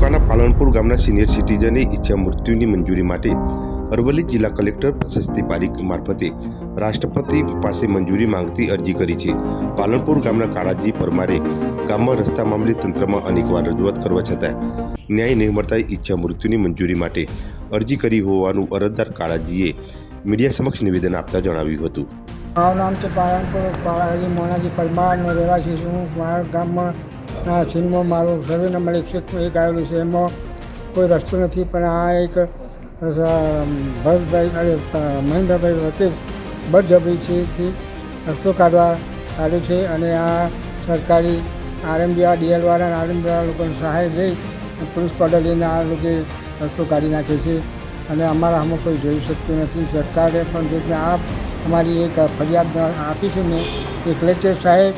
તાલુકાના પાલનપુર ગામના સિનિયર સિટીઝને ઈચ્છા મૃત્યુની મંજૂરી માટે અરવલ્લી જિલ્લા કલેક્ટર પ્રશસ્તિ પારીખ મારફતે રાષ્ટ્રપતિ પાસે મંજૂરી માંગતી અરજી કરી છે. પાલનપુર ગામના કાળાજી પરમારે ગામમાં રસ્તા મામલે તંત્રમાં અનેકવાર રજૂઆત કરવા છતાં ન્યાય નહીં મળતા ઈચ્છા મૃત્યુની મંજૂરી માટે અરજી કરી હોવાનું અરજદાર કાળાજીએ મીડિયા સમક્ષ નિવેદન આપતા જણાવ્યું હતું. મારું નામ છે પાલનપુર કાળાજી મોનાજી પરમાર અને રહેવાસી છું. મારા ગામમાં ના છીનમાં મારું સર્વે નંબર એકસો એક આવેલું છે. એમાં કોઈ રસ્તો નથી, પણ આ એક ભરતભાઈ અરે મહેન્દ્રભાઈ વકીલ બળજબરીથી રસ્તો કાઢવા કાઢ્યો છે અને આ સરકારી આરએમબી, આ ડીએલવાળા આરએમબીવાળા લોકોની સહાય લઈ પોલીસ પડે લઈને આ લોકો રસ્તો કાઢી નાખે છે. અને અમારા આમાં કોઈ જોઈ શકતું નથી. સરકારે પણ જે આ અમારી એક ફરિયાદ આપી છે મેં એ કલેક્ટર સાહેબ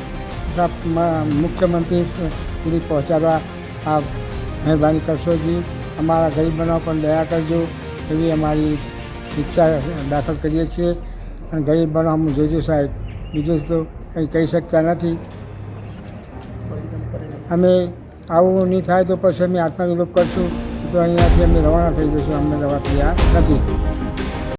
મુખ્યમંત્રી સુધી પહોંચાડવા આ મહેરબાની કરશો જી. અમારા ગરીબ બનાવ પણ દયા કરજો એવી અમારી ઈચ્છા દાખલ કરીએ છીએ. અને ગરીબ અમે જોજો સાહેબ, બીજું તો કંઈ કહી શકતા નથી. અમે આવું નહીં થાય તો પછી અમે આત્મવિલોપ કરશું. તો અહીંયાથી અમે રવાના થઈ જઈશું. અમને રવા તૈયાર નથી.